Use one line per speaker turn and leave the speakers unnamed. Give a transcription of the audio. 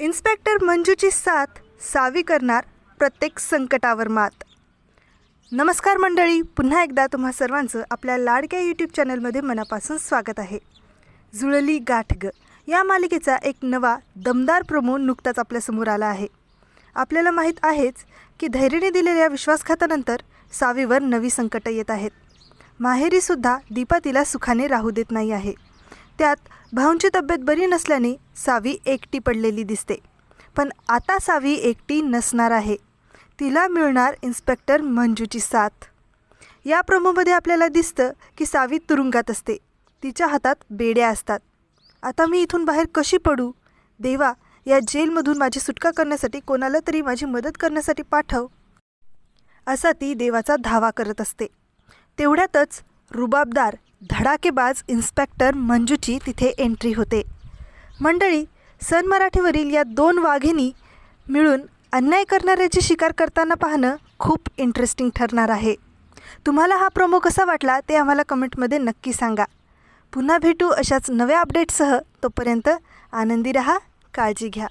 Inspector मंजूची साथ सावी करणार प्रत्येक संकटावर मात. नमस्कार मंडळी पुन्हा एकदा तुम्हा सर्वांचं आपल्या लाडक्या यूट्यूब चॅनलमध्ये मनापासून स्वागत आहे. जुळली गाठ ग या मालिकेचा एक नवा दमदार प्रोमो नुकताच आपल्यासमोर आला आहे. आपल्याला माहीत आहेच की धैर्याने दिलेल्या विश्वासघातानंतर सावीवर नवी संकटं येत आहेत. माहेरीसुद्धा दीपा तिला सुखाने राहू देत नाही आहे. त्यात भाऊंची तब्येत बरी नसल्याने सावी एकटी पडलेली दिसते. पण आता सावी एकटी नसणार आहे. तिला मिळणार इन्स्पेक्टर मंजूची साथ. या प्रोमोमध्ये आपल्याला दिसतं की सावी तुरुंगात असते. तिच्या हातात बेड्या असतात. आता मी इथून बाहेर कशी पडू? देवा या जेलमधून माझी सुटका करण्यासाठी कोणाला तरी माझी मदत करण्यासाठी पाठव. असा ती देवाचा धावा करत असते. तेवढ्यातच रुबाबदार धडाकेबाज इन्स्पेक्टर मंजूची तिथे एंट्री होते. मंडळी सन मराठीवरील या दोन वाघिणी मिळून अन्याय करणाऱ्याची शिकार करताना पाहणं खूप इंटरेस्टिंग ठरणार आहे. तुम्हाला हा प्रोमो कसा वाटला ते आम्हाला कमेंटमध्ये नक्की सांगा. पुन्हा भेटू अशाच नव्या अपडेटसह तोपर्यंत आनंदी रहा काळजी घ्या.